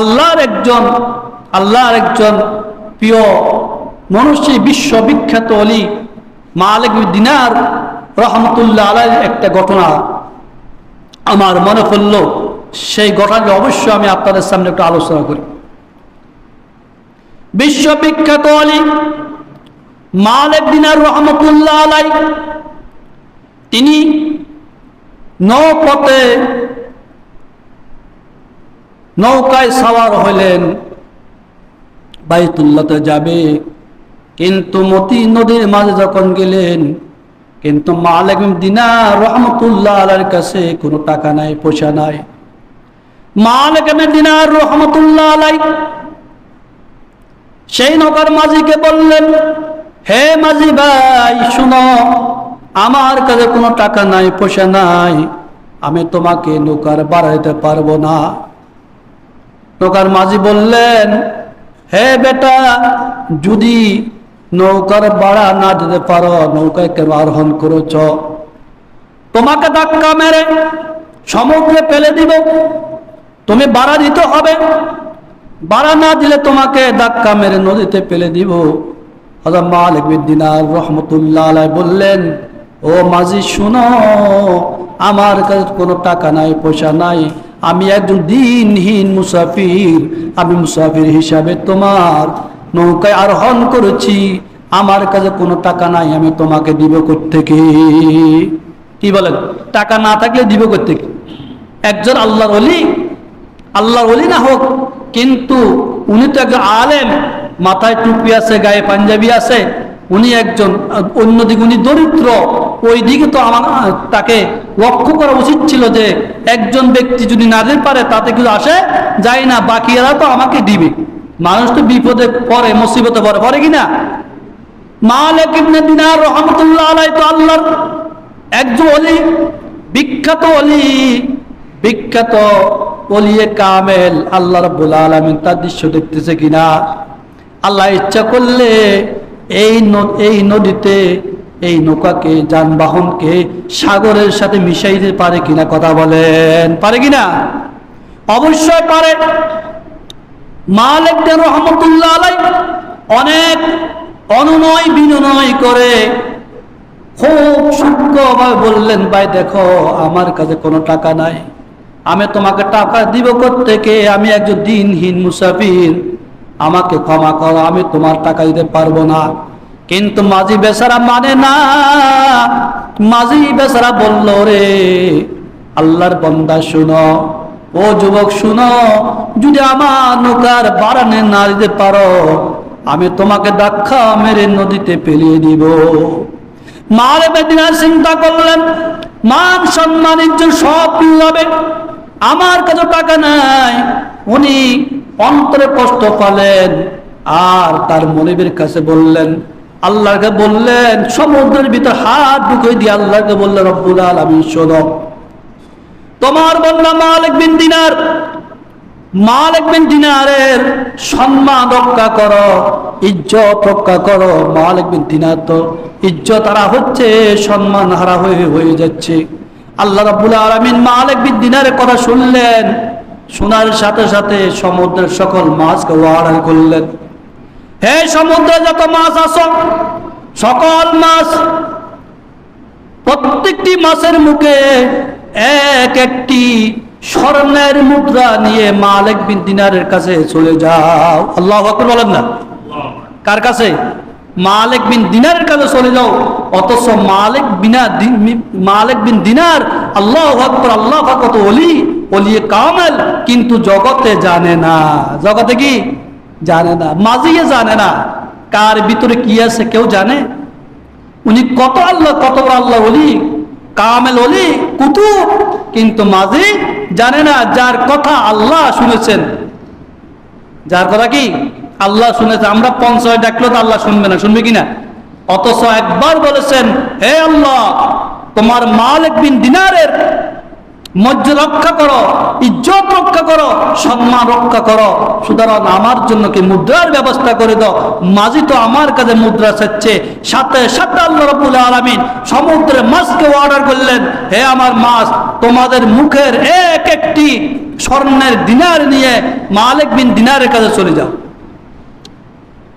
আল্লাহর একজন আল্লাহর একজন প্রিয় মনুষ্য বিশ্ববিখ্যাত অলি মালিক দিনার রহমতুল্লাহ আলাই একটা ঘটনা আমার মনে পড়ল। সেই ঘটনাকে অবশ্যই আমি আপনাদের সামনে একটু আলোচনা করি। বিশ্ববিখ্যাত অলি মালিক দিনার রহমতুল্লাহ আলাই তিনি নৌপথে নৌকায় সাওয়ার হইলেন। বাইতুল্লাতে যাবে। কিন্তু মতি নদীর মাঝে যখন গেলেন, কিন্তু মালিক দিনার রহমতুল্লাহ আলার কাছে কোনো টাকা নাই, পয়সা নাই। মালিক দিনার রহমতুল্লাহ আলাই সেই নৌকার মাঝিকে বললেন, হে মাঝি ভাই, শুনো, আমার কাছে কোনো টাকা নাই, পয়সা নাই। আমি তোমাকে নৌকার বাড়াইতে পারব না। নৌকার মাঝি বললেন, হে বেটা, যদি নৌকার বাড়া না দিতে পারো, নৌকায় কেন আরোহণ করেছ? তোমাকে ধাক্কা মেরে সমুদ্রে ফেলে দিব। তুমি বাড়া দিতে হবে। বাড়া না দিলে তোমাকে ধাক্কা মেরে নদীতে ফেলে দিব। হজরত মালিক বিন দিনার রহমতুল্লাহ বললেন, ও মাঝি, শুনো, আমার কাছে কোনো টাকা নাই, পয়সা নাই। আমি একজন দিনহীন মুসাফির, আমি মুসাফির হিসাবে তোমার নৌকায় আরোহণ করেছি। আমার কাছে কোনো টাকা নাই, আমি তোমাকে দিব থেকে কি বলেন? টাকা না থাকলে দিব থেকে একজন আল্লাহর অলি আল্লাহর অলি না হোক, কিন্তু উনি তো একজন আলেম, মাথায় টুপি আছে, গায়ে পাঞ্জাবি আছে উনি একজন, অন্যদিকে উনি দরিদ্র। ওই দিকে তো আমার, তাকে লক্ষ্য করা উচিত ছিল যে একজন ব্যক্তি যদি না দিতে পারে, তাতে কিছু আসে যায় না, বাকিরা তো আমাকে দিবে। মানুষ তো বিপদে পড়ে, মুসিবতে পড়ে পড়ে কিনা মালিক ইবনে দিনার রহমতুল্লাহ আলাই তো আল্লাহর একজন অলি বিখ্যাত অলি বিখ্যাত অলিয়ে কামেল, আল্লাহ রাব্বুল আলামিন তার দৃশ্য দেখতেছে কিনা আল্লাহ ইচ্ছা করলে এই এই নদীতে, এই নৌকাকে, যানবাহনকে সাগরের সাথে মিশাইতে পারে কিনা কথা বলেন। পারে কিনা? অবশ্যই পারে। মালিক রহমতুল্লাহ আলাই অনেক অনুনয় বিনয় করে খুব সূক্ষ্মভাবে বললেন, ভাই, দেখো, আমার কাছে কোনো টাকা নাই। আমি তোমাকে টাকা দিব থেকে আমি একজন দিনহীন মুসাফির। আমাকে ক্ষমা করো, আমি তোমার টাকা দিতে পারব না। কিন্তু মাঝি বেচারা মানে না। মাঝি বেচারা বলল, রে, আল্লাহর বন্দা শুনো, ও যুবক শুনো, যদি আমার নৌকার বাড়ানে না দিতে পারো, আমি তোমাকে ধাক্কা মেরে নদীতে পেলিয়ে দিব। মারে বেদিনা চিন্তা করলেন, মান সম্মান ইজ্জত সব হবে আমার কাছে টাকা নাই, উনি অন্তরে কষ্ট পালেন, আর তার মনিবের কাছে বললেন, আল্লাহকে বললেন, সমুদ্রের ভিতর হাত ঢুকে দিয়ে আল্লাহকে বললেন, রব্বুল আলমী শোনো। তোমার বন্যা মালিক বিন দিনার, মালিক বিন দিনারের সম্মান রক্ষা করো, ইজ্জত রক্ষা করো, মালিক বিন দিনার তো ইজ্জত হারা হচ্ছে, সম্মান হারা হয়ে হয়ে যাচ্ছে। আল্লাহ রাব্বুল আলামিন মালিক বিন দিনারের কথা শুনলেন শোনার সাথে সাথে সমুদ্রের সকল মাছকে ওয়ার্ডার করলেন। হে সমুদ্রে যত মাছ আসো সকল মাছ প্রত্যেকটি মাছের মুখে এক একটি স্বর্ণের মুদ্রা নিয়ে মালিক বিন দিনারের কাছে চলে যাও। আল্লাহ বলেন না? কার কাছে? মালিক বিন দিনারের কাছে চলে যাও। অথচ মালিক বিনা মালিক বিন দিনার, আল্লাহ আকবর, আল্লাহ কত অলি অলিয়ে কামেল, কিন্তু জগতে জানে না। জগতে কি? জানে না। মাঝিয়ে জানে না। কার ভিতরে কি আছে কেউ জানে? উনি কত আল্লাহ কত আল্লাহ অলি কামেল অলি কুতু কিন্তু মাঝি জানে না। যার কথা আল্লাহ শুনেছেন। যার কথা কি? আল্লাহ শুনেছে। আমরা পঞ্চায়েত ডাকলে তো আল্লাহ শুনবে না। শুনবে কিনা অথচ একবার বলেছেন, হে আল্লাহ, তোমার মালিক বিন দিনারের মর্যাদা রক্ষা করো, ইজ্জত রক্ষা করো, সম্মান রক্ষা করো। সুতরাং আমার জন্য কি মুদ্রার ব্যবস্থা করে দাও? মাঝি তো আমার কাছে মুদ্রা চাচ্ছে। সাথে সাথে আল্লাহ রবুল আলমিন সমুদ্রে মাছকে অর্ডার করলেন, হে আমার মাছ, তোমাদের মুখের এক একটি স্বর্ণের দিনার নিয়ে মালিক বিন দিনারের কাছে চলে যাও।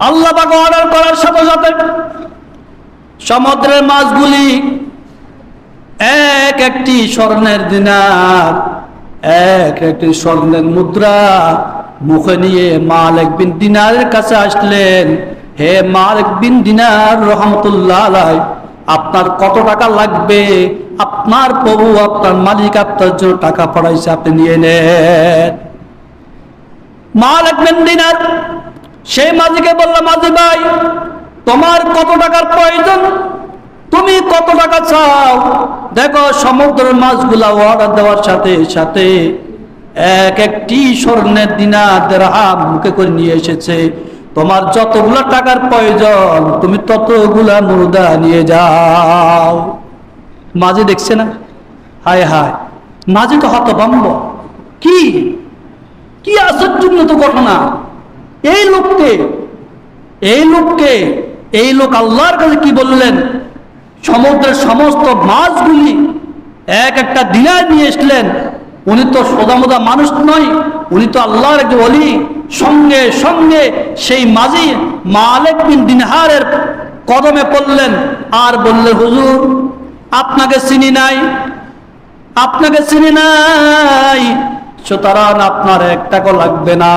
আল্লাহ পাকে অর্ডার করার সাথে সাথে সমুদ্রের মাছগুলি এক একটি স্বর্ণের দিনার, এক একটি স্বর্ণের মুদ্রা মুখে নিয়ে মালিক বিন দিনারের কাছে আসলেন, হে মালিক বিন দিনার রহমতুল্লাহ আলাই আপনার কত টাকা লাগবে? আপনার প্রভু, আপনার মালিক, আপনার জন্য টাকা পড়াইছে আপনি নিয়ে নেন। মালিক বিন দিনার সেই মাঝিকে বললাম মাঝি ভাই তোমার কত টাকার প্রয়োজন? তুমি কত টাকা চাও? দেখো, সমুদ্রের মাছগুলা অর্ডার দেওয়ার সাথে সাথে এক একটি স্বর্ণের দিনা দেড়হাম মুখে করে নিয়ে এসেছে। তোমার যতগুলো টাকার প্রয়োজন, তুমি ততগুলা মুর্দা নিয়ে যাও। মাঝে দেখছে না? হায় হায়, মাঝে তো হতভম্ব। কি? কি আশ্চর্যজনক ঘটনা। এই লোককে এই লোককে এই লোক আল্লাহর কাছে কি বললেন? সমুদ্রের সমস্ত মাছগুলি এক একটা দিনার নিয়ে এসলেন। উনি তো সোদামোদা মানুষ নয়, উনি তো আল্লাহর একজন অলি সঙ্গে সঙ্গে সেই মাঝি মালিক বিন দিনহারের কদমে পড়লেন। আর বললেন হুজুর, আপনাকে চিনি নাই, আপনাকে চিনি নাই, সুতরাং আপনার এক টাকা লাগবে না।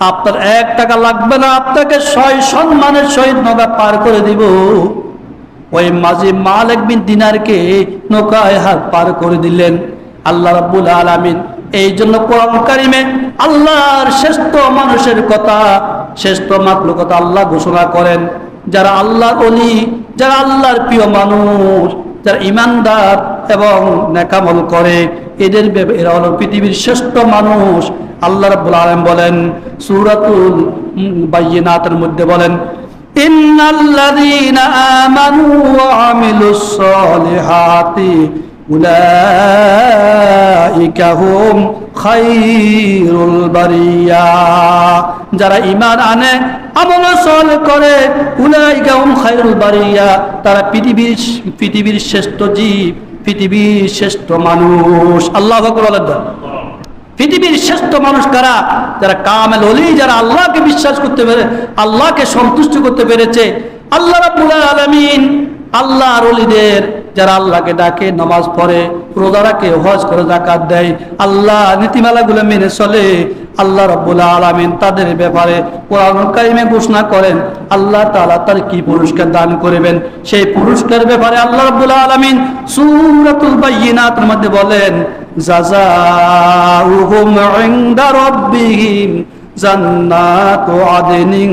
আপনার এক টাকা লাগবে না, আপনাকে ছয় সম্মানের সহিত নৌকা পার করে দিব। ওই মাঝি মালিক বিন দিনারকে নৌকায় হাত পার করে দিলেন। আল্লাহ রাব্বুল আলামিন এই জন্য কোরআন কারিমে আল্লাহর শ্রেষ্ঠ মানুষের কথা, শ্রেষ্ঠ কথা আল্লাহ ঘোষণা করেন। যারা আল্লাহর অলি যারা আল্লাহর প্রিয় মানুষ, যারা ইমানদার এবং নেকামল করে, এদের এরা হলো পৃথিবীর শ্রেষ্ঠ মানুষ। আল্লাহ রাব্বুল আলামিন বলেন, সূরাতুল বাইয়িনাতের মধ্যে বলেন, ইন্নাল্লাযীনা আমানু ওয়া আমিলুস সলিহাতি, উলাইকা হুম খায়রুল বারিয়া। যারা ঈমান আনে, আমল সল করে, উলাইকা হুম খায়রুল বারিয়া। তারা পৃথিবীর পৃথিবীর শ্রেষ্ঠ জীব, পৃথিবীর শ্রেষ্ঠ মানুষ। আল্লাহ আকবার না। পৃথিবীর শ্রেষ্ঠ মানুষ কারা? যারা কামেল হলি যারা আল্লাহকে বিশ্বাস করতে পেরে আল্লাহকে সন্তুষ্ট করতে পেরেছে। আল্লাহ রাবুল আলামিন আল্লাহর অলিদের যারা আল্লাহকে ডাকে, নামাজ পড়ে, রোজা রাখে, হজ করে জাকাত দেয়, আল্লাহ নীতিমালাগুলো মেনে চলে। আল্লাহ রাব্বুল আলামিন তাদের ব্যাপারে কোরআনকারিমে ঘোষণা করেন, আল্লাহ তালা তার কি পুরস্কার দান করবেন? সেই পুরস্কার ব্যাপারে আল্লাহ রাব্বুল আলামিন সূরাতুল বাইয়িনাতের মধ্যে বলেন ইনদা রাব্বিহিম জান্নাতু আদনিন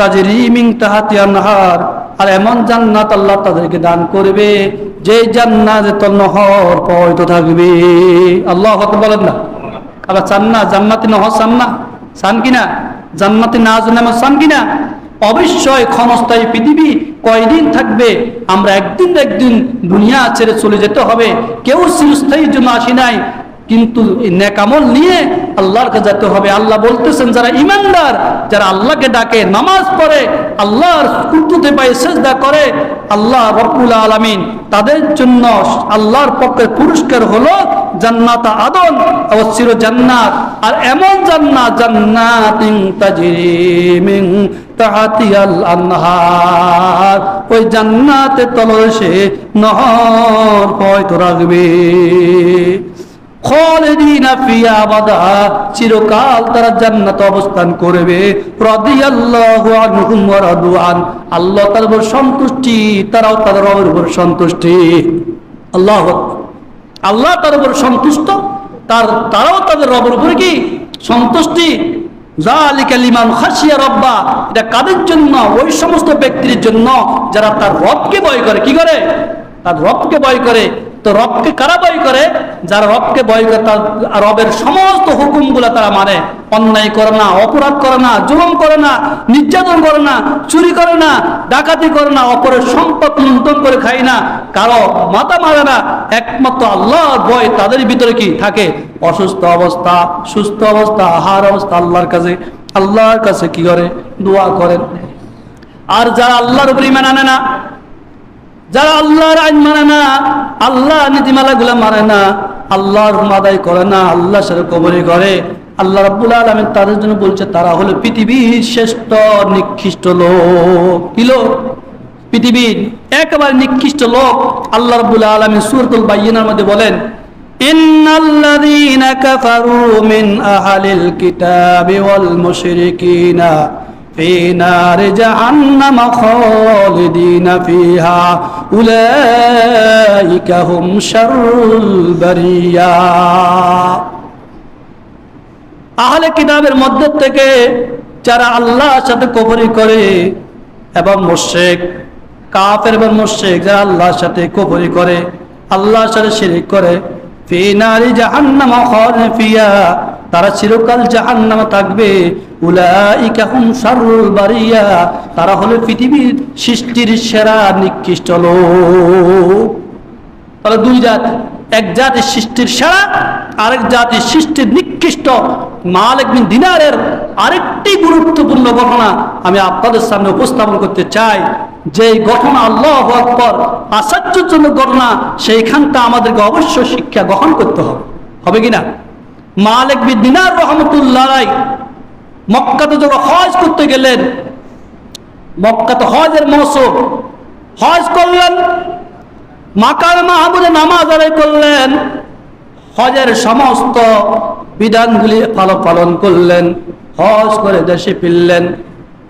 তাজরি মিং তাহাতি আনহার। আর এমন জান্নাত আল্লাহ তাদেরকে দান করবে, যে জান্নাত তো নহর পয়তো থাকবে। আল্লাহ হক বলেন না। আবার চান না, জান্নাতি নহর চান না। চান কিনা? জান্নাতি না জন্য চান কিনা? অবশ্যই ক্ষণস্থায়ী পৃথিবী কয়দিন থাকবে? আমরা একদিন একদিন দুনিয়া ছেড়ে চলে যেতে হবে। কেউ চিরস্থায়ীর জন্য আসি নাই। কিন্তু নেকামল নিয়ে আল্লাহর কাছে যেতে হবে। আল্লাহ বলতেছেন, যারা ইমানদার, যারা আল্লাহকে ডাকে, নামাজ পড়ে, আল্লাহর কুর্তুতে পায়ে সেজদা করে, আল্লাহ রব্বুল আলামিন তাদের জন্য আল্লাহর পক্ষে পুরস্কার হলো জান্নাত আদন অবশ্য জান্নাত আর এমন জান্নাত আনহার। ওই জান্নাতে তলসে নহর হয়তো রাখবে। চিরকাল তারা জান্নাতে অবস্থান করবে। আল্লাহ তার উপর সন্তুষ্টি, তারাও তাদের উপর সন্তুষ্টি। আল্লাহ আল্লাহ তার উপর সন্তুষ্ট, তার, তারাও তাদের রবের উপর কি? সন্তুষ্টি। জালিকা লিমান খাসিয়া রব্বা, এটা কাদের জন্য? ওই সমস্ত ব্যক্তির জন্য যারা তার রবকে ভয় করে, কি করে? তার রবকে ভয় করে। তো রবকে কারা ভয় করে? যারা রবকে ভয় করে, তার রবের সমস্ত হুকুমগুলো তারা মানে। অন্যায় করে না, অপরাধ করে না, জুলুম করে না, নির্যাতন করে না, চুরি করে না, ডাকাতি করে না, অপরের সম্পদ লুণ্ঠন করে খায় না, কারও মাথা মারে না। একমাত্র আল্লাহর বয় তাদের ভিতরে কি থাকে? অসুস্থ অবস্থা, সুস্থ অবস্থা, আহার অবস্থা আল্লাহর কাছে। আল্লাহর কাছে কি করে? দোয়া করেন। আর যারা আল্লাহর উপর ইমান আনে না যারা আল্লাহর আইন মানে না, আল্লাহ নীতিমালা গুলা মানে না, আল্লাহর মাদাই করে না, আল্লাহ সাথে কবরি করে। আল্লাহ রাব্বুল আলমিন তাদের জন্য বলছে, তারা হলো পৃথিবীর শ্রেষ্ঠ নিকৃষ্ট লোক। কি লোক? পৃথিবীর একেবারে নিকৃষ্ট লোক। আল্লাহ রাব্বুল আলমিন সুরতুল বাইয়িনার মধ্যে বলেন, ইন্নাল্লাযীনা কাফারু মিন আহলিল কিতাবি ওয়াল মুশরিকিনা في نار جهنم خالدين فيها أولئك هم شر البرية আহলে কিতাবের মধ্যে থেকে যারা আল্লাহর সাথে কবরি করে এবং মোশেক কাফের এবং মোশেক যারা আল্লাহর সাথে কবরি করে আল্লাহর সাথে শিরিক করে ফি নারি জাহান্নামা খালিদিন ফিয়া তারা চিরকাল থাকবে। উলাইকা হুম শাররুল বারিয়া। তারা হলো পৃথিবীর সৃষ্টির সেরা নিকৃষ্ট লোক। তাহলে দুই জাত, এক জাতির সৃষ্টির সেরা, আরেক জাতির সৃষ্টির নিকৃষ্ট মালিক বিন দিনারের আরেকটি গুরুত্বপূর্ণ ঘটনা আমি আপনাদের সামনে উপস্থাপন করতে চাই। যে ঘটনা আল্লাহ আকবর, আশ্চর্যজনক ঘটনা, সেইখানটা আমাদেরকে অবশ্য শিক্ষা গ্রহণ করতে হবে। হবে কিনা মালিক বিন দিনার রহমতুল্লাহ মক্কাতে যখন হজ করতে গেলেন, মক্কাতে হজের মৌসুম, হজ করলেন, মাকার মাহবুদে নামাজ আদায় করলেন, হজের সমস্ত বিধানগুলি পালন পালন করলেন, হজ করে দেশে ফিরলেন,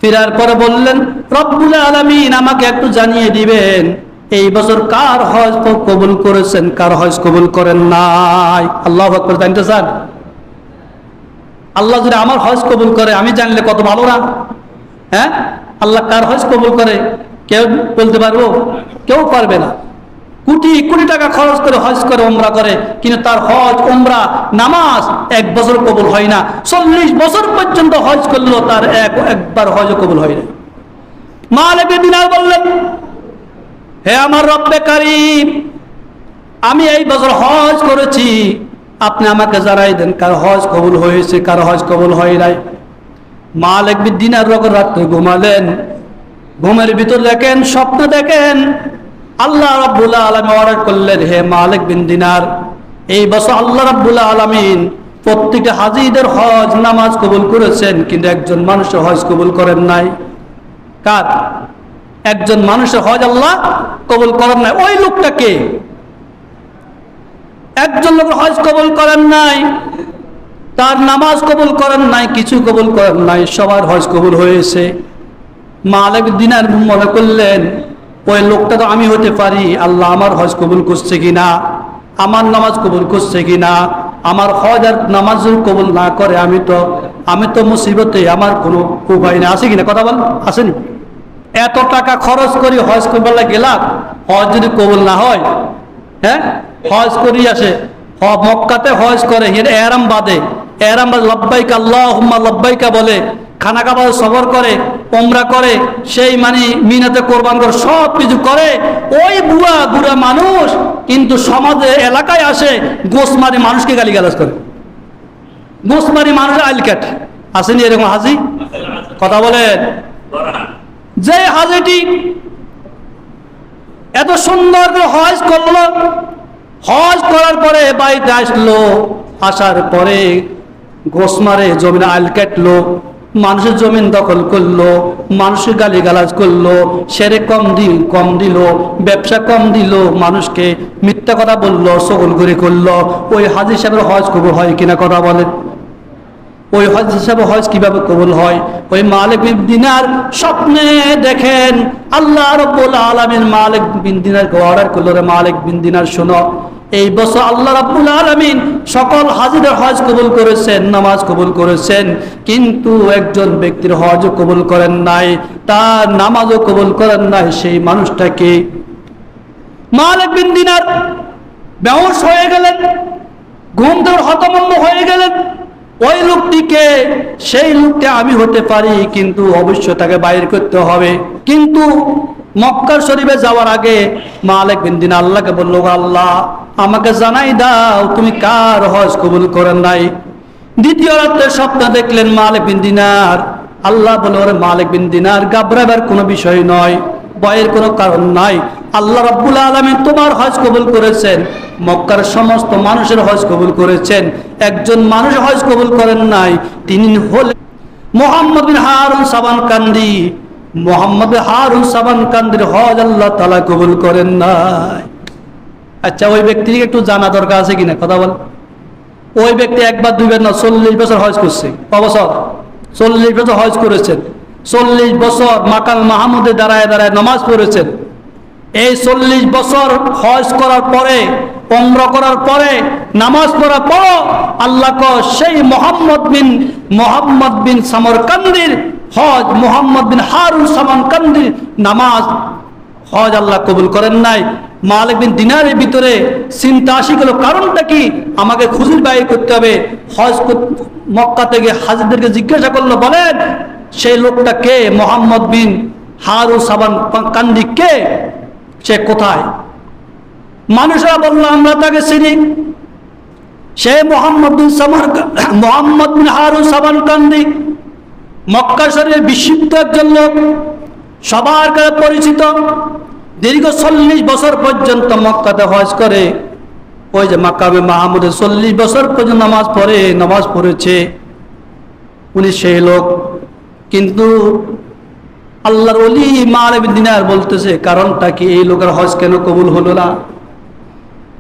ফিরার পরে বললেন, রব্বুল আলমিন আমাকে একটু জানিয়ে দিবেন এই বছর কার হজ কবুল করেছেন, কার হজ কবুল করেন নাই? আল্লাহ জানতে চান? আল্লাহ যদি আমার হজ কবুল করে, আমি জানলে কত ভালো না? হ্যাঁ? আল্লাহ কার হজ কবুল করে? কেউ বলতে পারব? কেউ পারবে না। কোটি কোটি টাকা খরচ করে হজ করে ওমরা করে, কিন্তু তার হজ ওমরা নামাজ এক বছর কবুল হয় না। চল্লিশ বছর পর্যন্ত হজ করল তার এক, একবার হজ কবুল হয় না মা মালিক দিনার বললেন হে আমার রব্বে কারিম, আমি এই বছর হজ করেছি। আপনি আমাকে জানাই দেন, কার হজ কবুল হয়েছে, কার হজ কবুল হয় নাই। মালিক দিনার রকম রাত্রে ঘুমালেন। ঘুমের ভিতর দেখেন, স্বপ্ন দেখেন। আল্লাহ রাব্বুল্লাহ আলমী অর্ডার করলেন, হে মালিক বিন দিনার এই বছর আল্লাহ রাব্বুল্লাহ আলমিন প্রত্যেকটা হাজিদের হজ নামাজ কবুল করেছেন, কিন্তু একজন মানুষের হজ কবুল করেন নাই। কার? একজন মানুষের হজ আল্লাহ কবুল করেন নাই। ওই লোকটাকে একজন লোক হজ কবুল করেন নাই, তার নামাজ কবুল করেন নাই, কিছু কবুল করেন নাই, সবার হজ কবুল হয়েছে। মালিক দিনার মনে করলেন, ওই লোকটা তো আমি হতে পারি, আল্লাহ আমার হজ কবুল করছে কিনা? আমার নামাজ কবুল করছে কিনা? আমার হজ আর নামাজ কবুল না করে, আমি তো আমি তো মুসিবতে, আমার কোনো উপায় না আছে কিনা? কথা বল, আসেনি? এত টাকা খরচ করি হজ করবার গেলাম হজ যদি কবুল না হয় হ্যাঁ? হজ করি আসে। মক্কাতে হজ করে এরাম বাদে। এরাম বাদে লব্বাইকা আল্লাহ লব্বাইকা বলে। খানা কাবাদ সবর করে ওমরা করে, সেই মানে মিনাতে কোরবান করে, সব কিছু করে। ওই বুড়া বুড়া মানুষ কিন্তু সমাজে, এলাকায় আসে গোস মারি মানুষকে গালি গালাজ করে। গোস মারি মানুষের আইল কাট আসেনি এরকম হাজি? কথা বলেন। যে হাজিটি এত সুন্দর করে হজ করল, হজ করার পরে বাড়িতে আসলো, আসার পরে গোস মারে, জমিনে আইল কাটলো, মানুষের জমিন দখল করল, মানুষের গালি গালাজ করল, সেরে কম দিল কম দিল, ব্যবসা কম দিল, মানুষকে মিথ্যা কথা বলল সকল করে করল, ওই হাজির সাহেবের হজ কবুল হয় কিনা কথা বলেন ওই হজ হিসাবে হজ কীভাবে কবুল হয়? ওই মালিক বিন দিনার স্বপ্নে দেখেন, আল্লাহ রব্বুল আলমিন মালিক বিন দিনারকে অর্ডার করল রে মালিক বিন দিনার, শোনো, এই বছর আল্লাহ রাব্বুল আলমিন সকল হাজিদের হজ কবুল করেছেন, নামাজ কবুল করেছেন, কিন্তু একজন ব্যক্তির হজ কবুল করেন নাই, তার নামাজও কবুল করেন নাই, সেই মানুষটাকে মালিক বিন দিনার হয়ে গেলেন, ঘুম থেকে হতমম্ব হয়ে গেলেন ওই লোকটিকে, সেই লোকটা আমি হতে পারি, কিন্তু অবশ্যই তাকে বাইর করতে হবে। কিন্তু মক্কার শরীফে যাওয়ার আগে মালিক বিন দিন আল্লাহকে বলল আল্লাহ, আমাকে জানাই দাও, তুমি কার হজ কবুল করেন নাই? দ্বিতীয় রাত্রে স্বপ্ন দেখলেন মালিক বিন দিনার। আল্লাহ বলে ওরে মালিক বিন দিনার গাবরাবার কোনো বিষয় নয়। ভয়ের কোনো কারণ নাই। আল্লাহ রব্বুল আলমী তোমার হজ কবুল করেছেন, মক্কার সমস্ত মানুষের হজ কবুল করেছেন। একজন মানুষ হজ কবুল করেন নাই, তিনি হলেন মোহাম্মদ বিন হারুন সাবান কান্দি মোহাম্মদ হারুন সাবান কান্দির হজ আল্লাহ তালা কবুল করেন নাই। আচ্ছা ওই ব্যক্তিকে একটু জানা দরকার আছে কিনা? কথা বল। ওই ব্যক্তি একবার, দুইবার না, চল্লিশ বছর হজ করছে। ক বছর চল্লিশ বছর হজ করেছেন। চল্লিশ বছর মাকাল মাহমুদে দাঁড়ায় দাঁড়ায় নামাজ পড়েছেন। এই চল্লিশ বছর হজ করার পরে অম্র করার পরে, নামাজ পড়ার পর আল্লাহ সেই মোহাম্মদ বিন মোহাম্মদ বিন সামরকান্দির হজ, মোহাম্মদ বিন হারুন সামরকান্দির নামাজ হজ আল্লাহ কবুল করেন নাই। মালিক বিন দিনারের ভিতরে চিন্তা আসি গেল, কারণটা কি? আমাকে খুঁজির বাইর করতে হবে। হজ মক্কা থেকে হাজিদেরকে জিজ্ঞাসা করল, বলেন সেই লোকটা কে? মোহাম্মদ বিন হারু সাবান কান্দি কে? সে কোথায়? মানুষরা বলল, আমরা তাকে চিনি। সে Mohammad bin Samar Mohammad bin Haru সাবান কান্দি। মক্কা শরীরের বিশুদ্ধ একজন লোক, সবার কাছে পরিচিত। দীর্ঘ চল্লিশ বছর পর্যন্ত মক্কাতে হজ করে। ওই যে মাকামে মাহমুদে চল্লিশ বছর পর্যন্ত নামাজ পড়ে, নামাজ পড়েছে। উনি সেই লোক। কিন্তু আল্লাহর অলি মালেব দিনার বলতেছে, কারণটা কি? এই লোকের হজ কেন কবুল হলো না?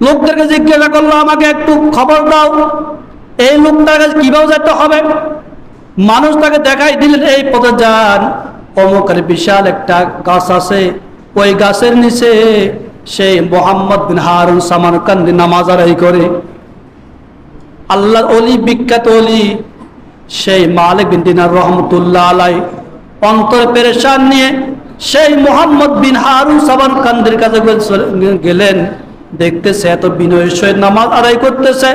লোকদেরকে জিজ্ঞাসা করল, আমাকে একটু খবর দাও। এই লোকটার কাছে কীভাবে যেতে হবে? মানুষ তাকে দেখাই দিলেন, এই পথে যান। অমুকের বিশাল একটা গাছ আছে। ওই গাছের নিচে সেই মোহাম্মদ বিন হারুন সামান কান্দি নামাজ আদায় করে। আল্লাহর অলি বিখ্যাত অলি সেই মালিক বিন দিনার রহমতুল্লাহ আলাই অন্তর পেরেশান নিয়ে সেই মোহাম্মদ বিন হারুন সাবান কান্দির কাছে গেল- গেলেন। দেখতেছে এত বিনয়ের সহিত নামাজ আদায় করতেছে।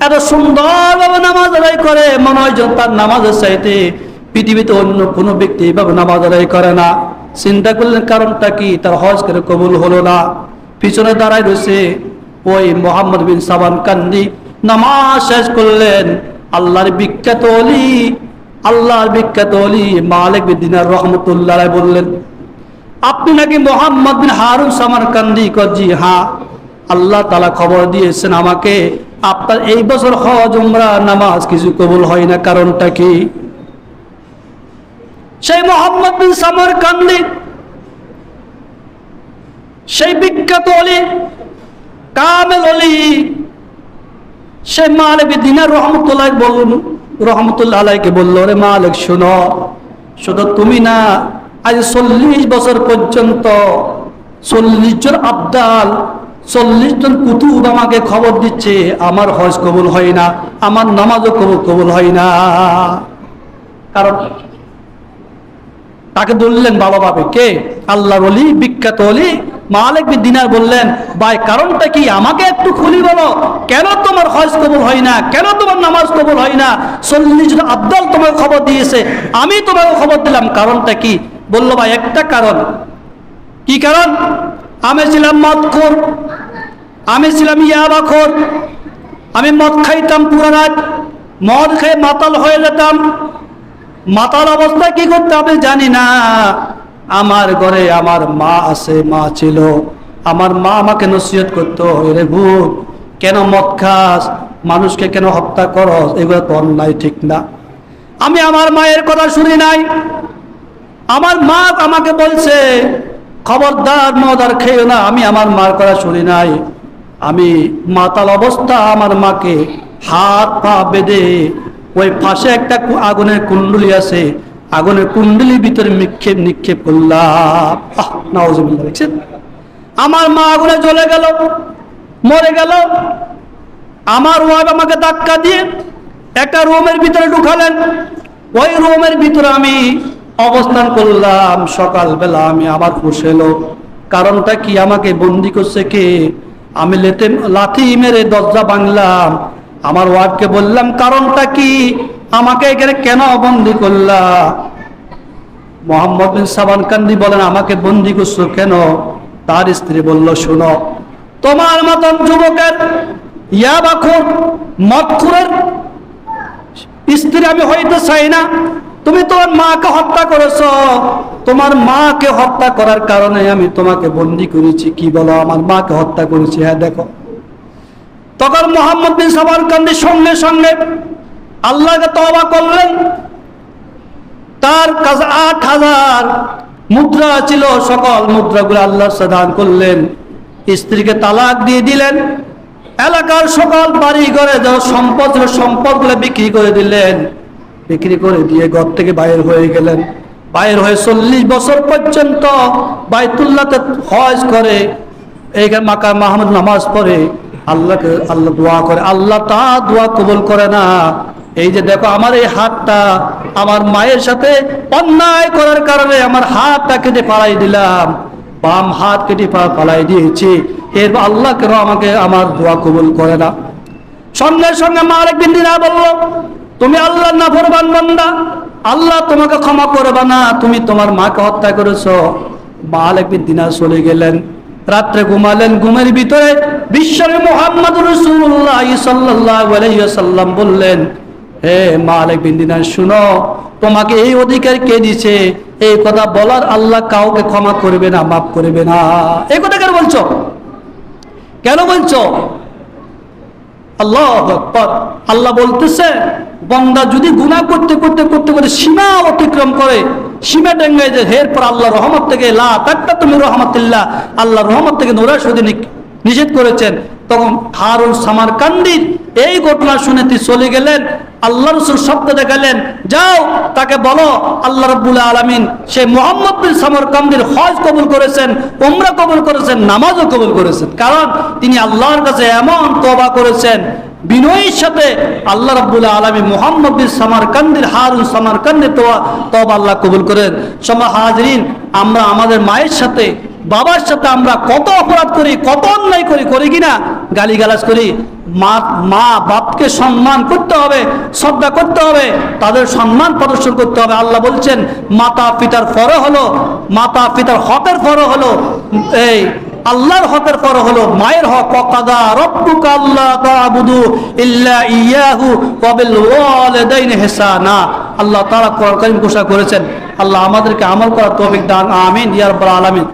এত সুন্দরভাবে নামাজ আদায় করে। মনে হয় তার নামাজের চাইতে পৃথিবীতে অন্য কোনো ব্যক্তি এইভাবে নামাজ আদায় করে না। চিন্তা করলেন, কারণটা কি? তার হজ করে কবুল হলো না। পিছনে দাঁড়ায় রয়েছে ওই মোহাম্মদ বিন সাবান কান্দি। নামাজ শেষ করলেন। আল্লাহর বিখ্যাত অলি আল্লাহর বিখ্যাত অলি মালিক বিন দিনার রহমতুল্লাহ বললেন, আপনি নাকি মোহাম্মদ বিন হারুন সামার কান্দি জি হ্যাঁ। আল্লাহ তালা খবর দিয়েছেন আমাকে, আপনার এই বছর হজ, উমরা, নামাজ কিছু কবুল হয় না, কারণটা কি? সেই মোহাম্মদ বিন সামার কান্দি সেই বিখ্যাত অলি কামেল অলি সে মা মালিক দিনার রহমতুল্লাহ বলুন রহমতুল্লাহ আলাইকে বলল রে মা মালিক, শুনো, শুধু তুমি না, আজ চল্লিশ বছর পর্যন্ত চল্লিশ জন আবদাল, চল্লিশ জন কুতুব আমাকে খবর দিচ্ছে, আমার হজ কবুল হয় না, আমার নামাজও কবুল কবুল হয় না। কারণ তাকে বললেন বাবা ভালোভাবে কে? আল্লাহর অলি বিখ্যাত অলি মালিক দিনার বললেন, ভাই, কারণটা কি? আমাকে একটু খুলি বলো। কেন তোমার হজ কবুল হয় না? কেন তোমার নামাজ কবুল হয় না? চল্লিশ আব্দাল তোমাকে খবর দিয়েছে। আমি তোমাকে খবর দিলাম। কারণটা কি? বলল, ভাই, একটা কারণ। কি কারণ? আমি ছিলাম মদখোর। আমি ছিলাম ইয়াবাখোর। আমি মদ খাইতাম পুরো রাত। মদ খেয়ে মাতাল হয়ে যেতাম। মাতাল অবস্থায় কি করতে হবে জানি না। আমার ঘরে আমার মা আছে, মা ছিল। আমার মা আমাকে নসিহত করতো রে ভূত, কেন মদ খাস? মানুষকে কেন হত্যা করস? এগুলো তো অন্যায়, ঠিক না। আমি আমার মায়ের কথা শুনি নাই। আমার মা আমাকে বলছে, খবরদার মদ আর খেয়েও না। আমি আমার মার কথা শুনি নাই। আমি মাতাল অবস্থা, আমার মাকে হাত পা বেঁধে ওই পাশে একটা আগুনের কুণ্ডলি আছে আগুনের কুণ্ডলির ভিতরে নিক্ষেপ নিক্ষেপ করলাম। দেখছেন? আমার মা আগুনে জ্বলে গেল, মরে গেল। আমার ওয়াইফ আমাকে ধাক্কা দিয়ে একটা রুমের ভিতরে ঢুকালেন। ওই রুমের ভিতরে আমি অবস্থান করলাম। সকালবেলা আমি আবার বসে এলো। কারণটা কি? আমাকে বন্দি করছে কে? আমি লেতে লাথি মেরে দরজা ভাঙলাম। আমার ওয়াইফকে বললাম, কারণটা কি? আমাকে এখানে কেন বন্দি করলা? মোহাম্মদ বিন সাবান কান্দি বলেন, আমাকে বন্দি করছ কেন? তার স্ত্রী বলল, শুনো, তোমার মতন যুবকের ইয়া বাখুর মদখুরের স্ত্রী আমি হইতে চাই না। তুমি তোমার মাকে হত্যা করেছ। তোমার মাকে হত্যা করার কারণে আমি তোমাকে বন্দি করেছি। কি বলো, আমার মাকে হত্যা করেছি? হ্যাঁ দেখো। তখন মোহাম্মদ বিন সাবার কান্দি সঙ্গে সঙ্গে আল্লাহকে তবা করলেন তার কাছে আট হাজার মুদ্রা ছিল, সকল মুদ্রাগুলো আল্লাহ দান করলেন। স্ত্রীকে তালাক দিয়ে দিলেন। এলাকার সকল বাড়ি ঘরে যা সম্পদ ছিল, সম্পদগুলো বিক্রি করে দিলেন। বিক্রি করে দিয়ে ঘর থেকে বাইর হয়ে গেলেন। বাইর হয়ে চল্লিশ বছর পর্যন্ত বাইতুল্লাহতে হজ করে, এইখানে মাকা মাহমুদ নামাজ পড়ে, আল্লাহকে আল্লাহ দোয়া করে। আল্লাহ তা দোয়া কবুল করে না। এই যে দেখো, আমার এই হাতটা আমার মায়ের সাথে অন্যায় করার কারণে আমার হাতটা কেটে পালাই দিলাম, বাম হাত কেটে পালাই দিয়েছি এর আল্লাহ কেন আমাকে আমার দোয়া কবুল করে না? সঙ্গে সঙ্গে মা বিন দিনা বলল, তুমি আল্লাহ না ফরবান বান্দা, আল্লাহ তোমাকে ক্ষমা করবে না, তুমি তোমার মাকে হত্যা করেছ। মালিক বিন দিনা চলে গেলেন, রাত্রে ঘুমালেন, ঘুমের ভিতরে বিশ্বরে মোহাম্মদ রসুল্লাহ ওয়াসাল্লাম বললেন হে মালিক বিন দিনার, শুনো, তোমাকে এই অধিকার কে দিছে? এই কথা বলার আল্লাহ কাউকে ক্ষমা করবে না, মাফ করবে না। এই কথা কেন বলছো? কেন বলছো? আল্লাহ। আল্লাহ বলতেছে, বন্দা যদি গুনাহ করতে করতে করতে করতে সীমা অতিক্রম করে, সীমা ডেঙ্গায় যে হের পর আল্লাহ রহমত থেকে লা তাকটা তুমি রহমতুল্লাহ আল্লাহ রহমত থেকে নোরা সুদি নিষেধ করেছেন, তখন হারুন সামার কান্দির এই ঘটনা শুনে তিনি চলে গেলেন, আল্লাহ রসুল শব্দ দেখালেন, যাও, তাকে বলো, আল্লাহ রব্বুল আলমিন, সে মোহাম্মদ বিন সামর কান্দির হজ কবুল করেছেন ওমরা কবুল করেছেন, নামাজও কবুল করেছেন। কারণ তিনি আল্লাহর কাছে এমন তবা করেছেন, বিনয়ের সাথে আল্লাহ রাব্বুল আলমী মোহাম্মদ বিন সামারকান্দির হারুন সামারকান্দির তোয়া তব আল্লাহ কবুল করেন। সমা হাজরিন, আমরা আমাদের মায়ের সাথে বাবার সাথে আমরা কত অপরাধ করি, কত অন্যায় করি করি কিনা? গালিগালাজ করি। মা মা বাপকে সম্মান করতে হবে, শ্রদ্ধা করতে হবে, তাদের সম্মান প্রদর্শন করতে হবে। আল্লাহ বলছেন, মাতা পিতার ফর হলো, মাতা পিতার হকের ফর হলো, এই আল্লাহর হকের পর হলো, মায়ের হক। ওয়াকাদা রব্বুকা আল্লাহ তা'বুদু ইল্লা ইয়াহু ওয়া বিল ওয়ালিদাইনি ইহসানা। আল্লাহ তাআলা কোরআন কারীম ঘোষণা করেছেন, আল্লাহ আমাদেরকে আমল করার তৌফিক দান। আমিন, ইয়া রাব্বাল আলামিন।